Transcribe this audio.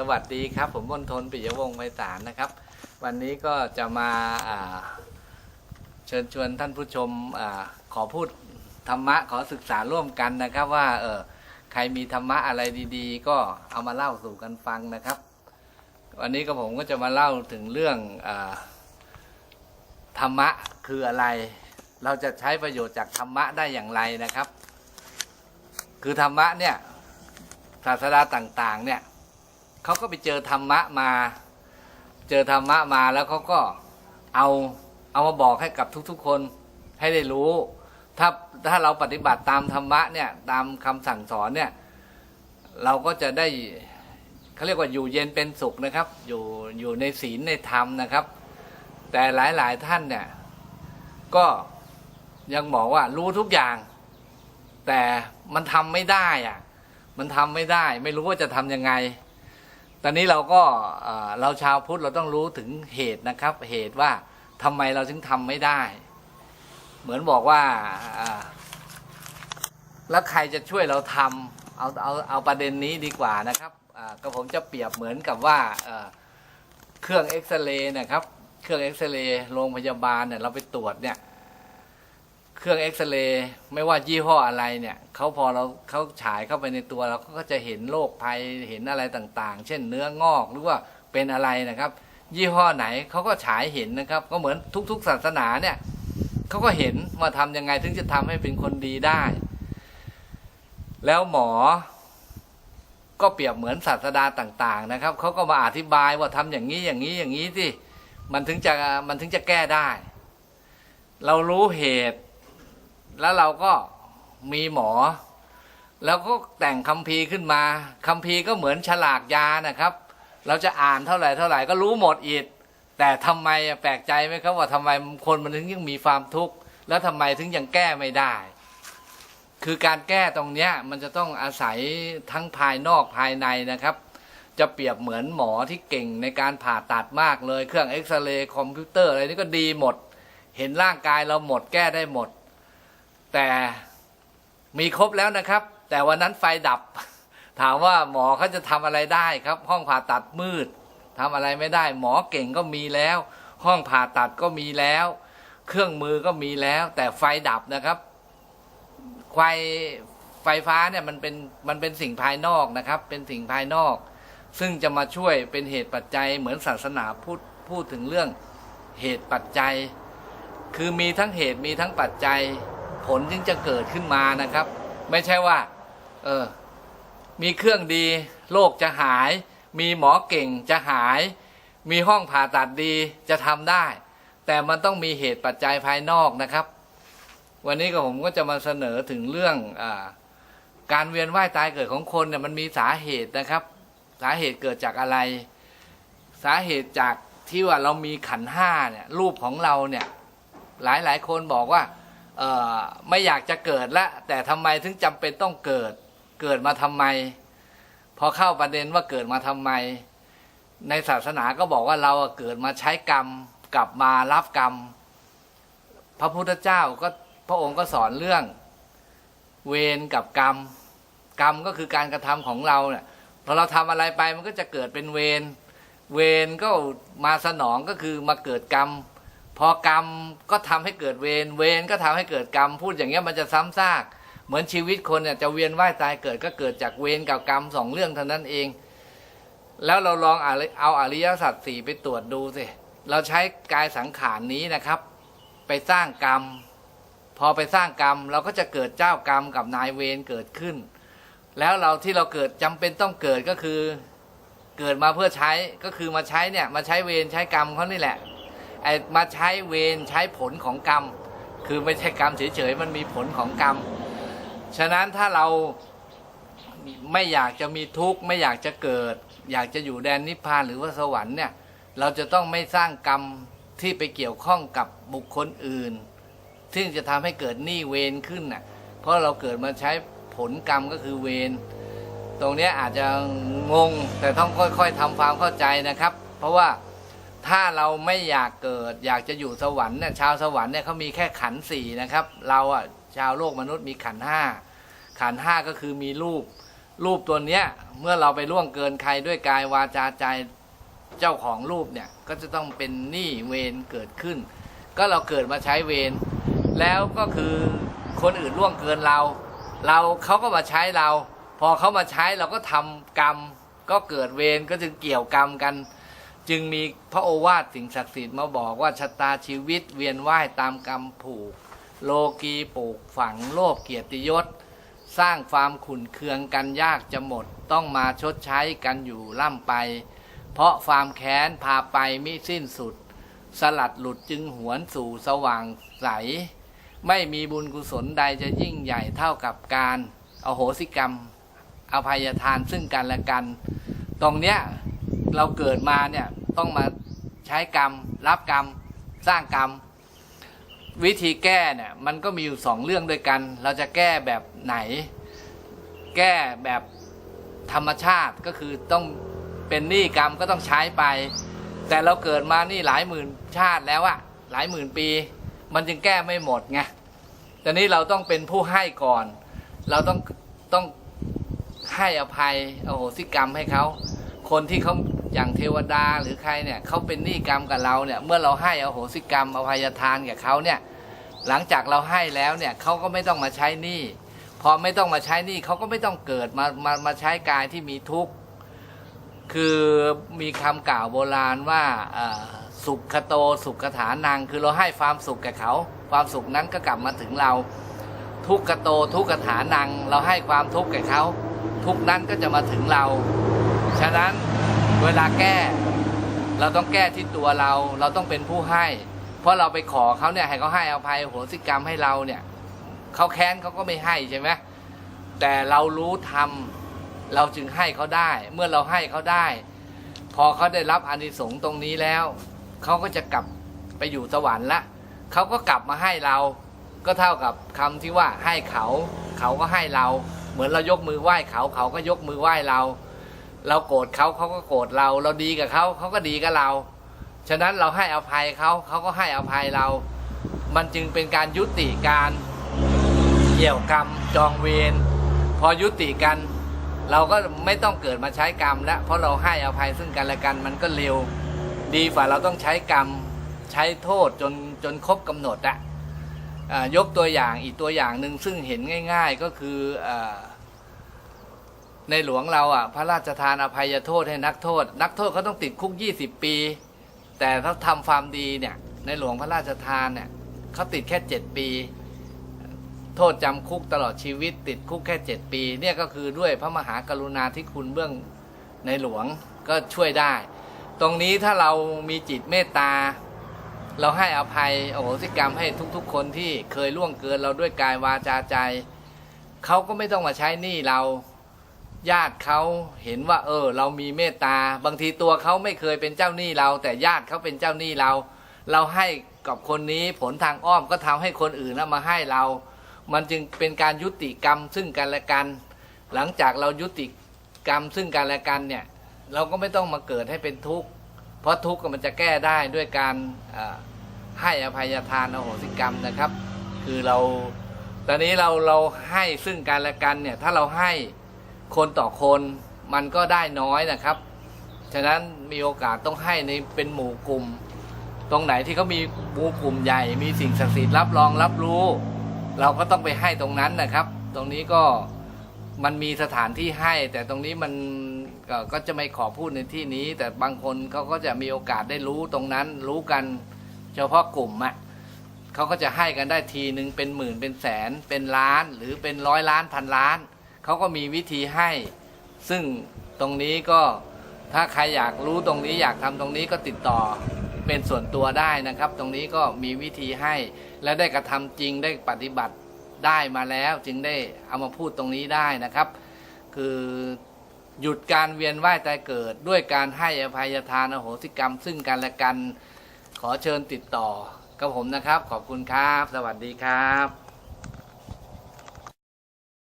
สวัสดีครับ ผมมนทนปิยวงศ์ไพศาลนะครับ วันนี้ก็จะมาเชิญชวนท่านผู้ชมอขอพูดธรรมะขอศึกษาร่วมกันนะครับ ว่าเออใครมีธรรมะอะไรดี ๆ ก็เอามาเล่าสู่กันฟังนะครับ วันนี้ก็ผมก็จะมาเล่าถึงเรื่องอธรรมะคืออะไร เราจะใช้ประโยชน์จากธรรมะได้อย่างไรนะครับ คือธรรมะเนี่ยศาสดาต่างๆเนี่ย เขาก็ไปเจอธรรมะมา เจอธรรมะมาแล้วเขาก็เอาเอามาบอกให้กับทุกๆคนให้ได้รู้ ถ้าถ้าเราปฏิบัติตามธรรมะเนี่ยตามคำสั่งสอนเนี่ยเราก็จะได้เขาเรียกว่าอยู่เย็นเป็นสุขนะครับ อยู่อยู่ในศีลในธรรมนะครับ แต่หลายๆท่านเนี่ยก็ยังบอกว่ารู้ทุกอย่าง แต่มันทำไม่ได้อะมันทำไม่ได้ ไม่รู้ว่าจะทำยังไง ตอนนี้เราก็เราชาวพุทธเราต้องรู้ถึงเหตุนะครับ เหตุว่าทำไมเราถึงทำไม่ได้ เหมือนบอกว่าแล้วใครจะช่วยเราทำเอาเอาเอาประเด็นนี้ดีกว่านะครับก็ผมจะเปรียบเหมือนกับว่าเอ่อเครื่องเอ็กซเรย์นะครับ เครื่องเอ็กซเรย์โรงพยาบาลเนี่ยเราไปตรวจเนี่ย เครื่องเอ็กซเรย์ไม่ว่ายี่ห้ออะไรเนี่ยเขาพอเราเขาฉายเข้าไปในตัวเราก็จะเห็นโรคภัยเห็นอะไรต่างๆ เช่นเนื้องอกหรือว่าเป็นอะไรนะครับ ยี่ห้อไหนเขาก็ฉายเห็นนะครับ ก็เหมือนทุกๆศาสนาเนี่ยเขาก็เห็นว่าทำยังไงถึงจะทำให้เป็นคนดีได้ แล้วหมอก็เปรียบเหมือนศาสดาต่างๆนะครับเขาก็มาอธิบายว่าทำอย่างนี้อย่างนี้อย่างนี้สิมันถึงจะมันถึงจะแก้ได้ เรารู้เหตุ แล้วเราก็มีหมอ แล้วก็แต่งคัมภีร์ขึ้นมาคัมภีร์ก็เหมือนฉลากยานะครับ เราจะอ่านเท่าไหร่เท่าไหร่ก็รู้หมดอีกแต่ทำไมแปลกใจไหมครับว่าทำไมคนมันถึงยังมีความทุกข์แล้วทำไมถึงยังแก้ไม่ได้ คือการแก้ตรงเนี้ยมันจะต้องอาศัยทั้งภายนอกภายในนะครับ จะเปรียบเหมือนหมอที่เก่งในการผ่าตัดมากเลย เครื่องเอ็กซเรย์คอมพิวเตอร์อะไรนี่ก็ดีหมด เห็นร่างกายเราหมดแก้ได้หมด แต่มีครบแล้วนะครับ แต่วันนั้นไฟดับ ถามว่าหมอเขาจะทำอะไรได้ครับ ห้องผ่าตัดมืดทำอะไรไม่ได้ หมอเก่งก็มีแล้ว ห้องผ่าตัดก็มีแล้ว เครื่องมือก็มีแล้ว แต่ไฟดับนะครับไฟไฟฟ้าเนี่ยมันเป็นมันเป็นสิ่งภายนอกนะครับ เป็นสิ่งภายนอก ซึ่งจะมาช่วยเป็นเหตุปัจจัยเหมือนศาสนาพูดพูดถึงเรื่องเหตุปัจจัย คือมีทั้งเหตุมีทั้งปัจจัย ผลจึงจะเกิดขึ้นมานะครับ ไม่ใช่ว่า เออ มีเครื่องดีโรคจะหาย มีหมอเก่งจะหาย มีห้องผ่าตัดดีจะทำได้ แต่มันต้องมีเหตุปัจจัยภายนอกนะครับ วันนี้ก็ผมก็จะมาเสนอถึงเรื่องอการเวียนว่ายตายเกิดของคนเนี่ยมันมีสาเหตุนะครับ สาเหตุเกิดจากอะไร สาเหตุจากที่ว่าเรามีขันห้าเนี่ยรูปของเราเนี่ยหลายหลายคนบอกว่า ไม่อยากจะเกิดละ แต่ทำไมถึงจำเป็นต้องเกิด เกิดมาทำไม พอเข้าประเด็นว่าเกิดมาทำไม ในศาสนาก็บอกว่าเราเกิดมาใช้กรรม กลับมารับกรรม พระพุทธเจ้าก็พระองค์ก็สอนเรื่อง เวรกับกรรม กรรมก็คือการกระทำของเราเนี่ยพอเราทำอะไรไปมันก็จะเกิดเป็นเวรเวรก็มาสนองก็คือมาเกิดกรรม พอกรรมก็ทำให้เกิดเวรเวรก็ทำให้เกิดกรรมพูดอย่างเงี้ยมันจะซ้ำซาก เหมือนชีวิตคนเนี่ยจะเวียนว่ายตายเกิดก็เกิดจากเวรกับกรรมสองเรื่องเท่านั้นเอง แล้วเราลองเอาอริยสัจสี่ไปตรวจดูสิเราใช้กายสังขารนี้นะครับ ไปสร้างกรรม พอไปสร้างกรรมเราก็จะเกิดเจ้ากรรมกับนายเวรเกิดขึ้น แล้วเราที่เราเกิดจำเป็นต้องเกิดก็คือเกิดมาเพื่อใช้ก็คือมาใช้เนี่ยมาใช้เวรใช้กรรมเขานี่แหละ ไอ้มาใช้เวรใช้ผลของกรรม คือไม่ใช่กรรมเฉยๆมันมีผลของกรรม ฉะนั้นถ้าเราไม่อยากจะมีทุกข์ไม่อยากจะเกิด อยากจะอยู่แดนนิพพานหรือว่าสวรรค์เนี่ยเราจะต้องไม่สร้างกรรมที่ไปเกี่ยวข้องกับบุคคลอื่น ซึ่งจะทำให้เกิดหนี้เวรขึ้นน่ะเพราะเราเกิดมาใช้ผลกรรมก็คือเวรตรงนี้อาจจะงงแต่ต้องค่อยๆทำความเข้าใจนะครับ เพราะว่า ถ้าเราไม่อยากเกิด อยากจะอยู่สวรรค์เนี่ยชาวสวรรค์เนี่ยเขามีแค่ขันสี่นะครับ เราอะชาวโลกมนุษย์มีขันห้าขันห้าก็คือมีรูป รูปตัวเนี้ยเมื่อเราไปล่วงเกินใครด้วยกายวาจาใจเจ้าของรูปเนี่ยก็จะต้องเป็นหนี้เวรเกิดขึ้น ก็เราเกิดมาใช้เวรแล้วก็คือคนอื่นล่วงเกินเรา เราเขาก็มาใช้เรา พอเขามาใช้เราก็ทำกรรม ก็เกิดเวรก็จึงเกี่ยวกรรมกัน จึงมีพระโอวาทสิ่งศักดิ์สิทธิ์มาบอกว่าชะตาชีวิตเวียนว่ายตามกรรมผูก โลกีปลูกฝังโลภเกียรติยศ สร้างความขุนเคืองกันยากจะหมด ต้องมาชดใช้กันอยู่ล่ำไป เพราะความแค้นพาไปมิสิ้นสุด สลัดหลุดจึงหวนสู่สว่างใส ไม่มีบุญกุศลใดจะยิ่งใหญ่เท่ากับการ อโหสิกรรม อภัยทานซึ่งกันและกัน ตรงเนี้ย เราเกิดมาเนี่ยต้องมาใช้กรรม รับกรรม สร้างกรรม วิธีแก้เนี่ยมันก็มีอยู่สองเรื่องด้วยกัน เราจะแก้แบบไหน แก้แบบธรรมชาติก็คือต้องเป็นหนี้กรรมก็ต้องใช้ไป แต่เราเกิดมานี่หลายหมื่นชาติแล้วอะหลายหมื่นปี มันจึงแก้ไม่หมดไงแต่นี้เราต้องเป็นผู้ให้ก่อน เราต้องต้องให้อภัยอโหสิกรรมให้เขา คนที่เขา อย่างเทวดาหรือใครเนี่ยเขาเป็นหนี้กรรมกับเราเนี่ยเมื่อเราให้อโหสิกรรมอภัยทานกับเขาเนี่ยหลังจากเราให้แล้วเนี่ยเขาก็ไม่ต้องมาใช้หนี้พอไม่ต้องมาใช้หนี้เขาก็ไม่ต้องเกิดมามามาใช้กายที่มีทุกข์คือมีคำกล่าวโบราณว่าสุขโตสุขฐานังคือเราให้ความสุขแก่เขา ความสุขนั้นก็กลับมาถึงเรา ทุกขโตทุกขฐานัง เราให้ความทุกข์แก่เขา ทุกนั้นก็จะมาถึงเรา ฉะนั้น เวลาแก้ เราต้องแก้ที่ตัวเรา เราต้องเป็นผู้ให้ เพราะเราไปขอเขาเนี่ยให้เขาให้อภัยโหสิกรรมให้เราเนี่ยเขาแค้นเขาก็ไม่ให้ใช่ไหมแต่เรารู้ทำเราจึงให้เขาได้ เมื่อเราให้เขาได้ พอเขาได้รับอานิสงส์ตรงนี้แล้วเขาก็จะกลับไปอยู่สวรรค์ละเขาก็กลับมาให้เรา ก็เท่ากับคำที่ว่าให้เขา เขาก็ให้เรา เหมือนเรายกมือไหว้เขาเขาก็ยกมือไหว้เรา เราโกรธเขาเขาก็โกรธเรา เราดีกับเขาเขาก็ดีกับเรา ฉะนั้นเราให้อภัยเขาเขาก็ให้อภัยเรา มันจึงเป็นการยุติการเกี่ยวกรรมจองเวรพอยุติกัน เราก็ไม่ต้องเกิดมาใช้กรรมแล้วเพราะเราให้อภัยซึ่งกันและกันมันก็เร็ว ดีฝ่าเราต้องใช้กรรมใช้โทษจนจนครบกำหนดอะอ่ายกตัวอย่างอีกตัวอย่างหนึ่งซึ่งเห็นง่าย ๆก็คืออ ในหลวงเราอะ พระราชทานอภัยโทษให้นักโทษ นักโทษเขาต้องติดคุก 20 ปี แต่ถ้าทำความดีเนี่ย ในหลวงพระราชทานเนี่ยเขาติดแค่ 7 ปี โทษจำคุกตลอดชีวิต ติดคุกแค่ 7 ปี เนี่ยก็คือด้วยพระมหากรุณาธิคุณเบื้องในหลวงก็ช่วยได้ ตรงนี้ถ้าเรามีจิตเมตตา เราให้อภัยโอโหสิกรรมให้ทุกๆ คนที่เคยล่วงเกินเราด้วยกายวาจาใจเขาก็ไม่ต้องมาใช้หนี้เรา ญาติเขาเห็นว่า เออ เรามีเมตตา บางทีตัวเขาไม่เคยเป็นเจ้าหนี้เรา แต่ญาติเขาเป็นเจ้าหนี้เรา เราให้กับคนนี้ผลทางอ้อมก็ทำให้คนอื่นมาให้เรา มันจึงเป็นการยุติกรรมซึ่งกันและกัน หลังจากเรายุติกรรมซึ่งกันและกันเนี่ย เราก็ไม่ต้องมาเกิดให้เป็นทุกข์ เพราะทุกข์มันจะแก้ได้ด้วยการให้อภัยทานอโหสิกรรมนะครับ คือเรา ตอนนี้เราเราให้ซึ่งกันและกันเนี่ย ถ้าเราให้ คนต่อคนมันก็ได้น้อยนะครับ ฉะนั้นมีโอกาสต้องให้ในเป็นหมู่กลุ่ม ตรงไหนที่เขามีหมู่กลุ่มใหญ่มีสิ่งศักดิ์สิทธิ์รับรองรับรู้ เราก็ต้องไปให้ตรงนั้นนะครับ ตรงนี้ก็มันมีสถานที่ให้ แต่ตรงนี้มันก็ก็จะไม่ขอพูดในที่นี้ แต่บางคนเขาก็จะมีโอกาสได้รู้ตรงนั้นรู้กันเฉพาะกลุ่มอะเขาก็จะให้กันได้ทีหนึ่งเป็นหมื่นเป็นแสนเป็นล้าน หรือเป็นร้อยล้านพันล้าน เขาก็มีวิธีให้ ซึ่งตรงนี้ก็ถ้าใครอยากรู้ตรงนี้อยากทำตรงนี้ก็ติดต่อเป็นส่วนตัวได้นะครับ ตรงนี้ก็มีวิธีให้ และได้กระทำจริงได้ปฏิบัติได้มาแล้ว จึงได้เอามาพูดตรงนี้ได้นะครับ คือหยุดการเวียนว่ายตายเกิด ด้วยการให้อภัยทานอโหสิกรรม ซึ่งกันและกันขอเชิญติดต่อกับผมนะครับ ขอบคุณครับ สวัสดีครับ